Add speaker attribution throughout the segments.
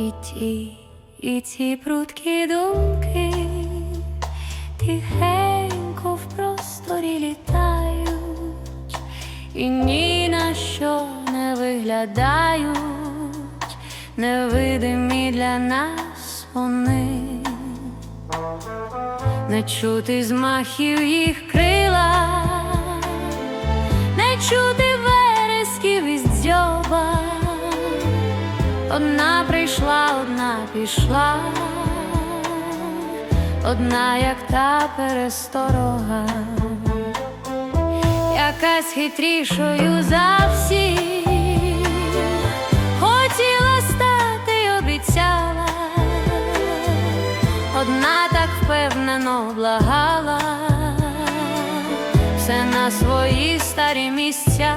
Speaker 1: І ті, і ці прудкі думки тихенько в просторі літають, і ні на що не виглядають, невидимі для нас вони, не чути змахів їх крила, не чути Одна прийшла, одна пішла, одна, як та пересторога, якась хитрішою за всіх, хотіла стати, обіцяла, одна так впевнено благала, все на свої старі місця.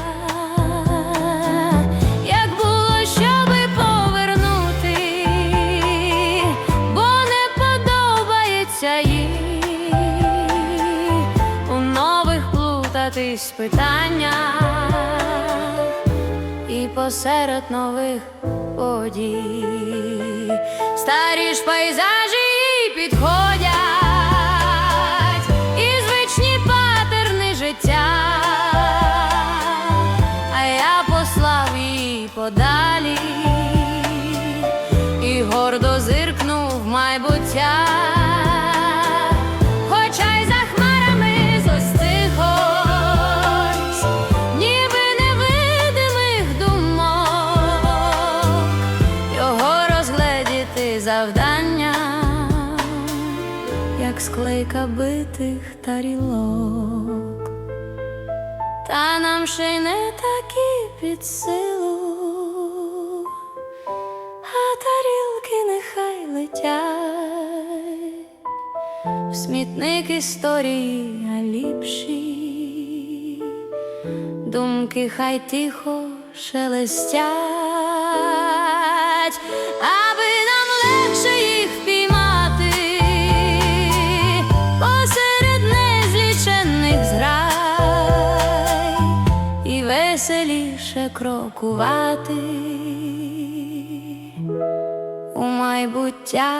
Speaker 1: Плутатись питаннях і посеред нових подій старі ж пейзажі підходять і звичні патерни життя, а я послав її подалі і гордо зиркнув майбуття. Завдання, як склейка битих тарілок, та нам ще й не такі під силу, а тарілки нехай летять. В смітник історії, а ліпші думки хай тихо шелестять, веселіше крокувати у майбуття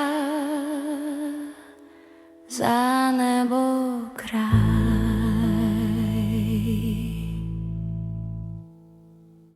Speaker 1: за небо край.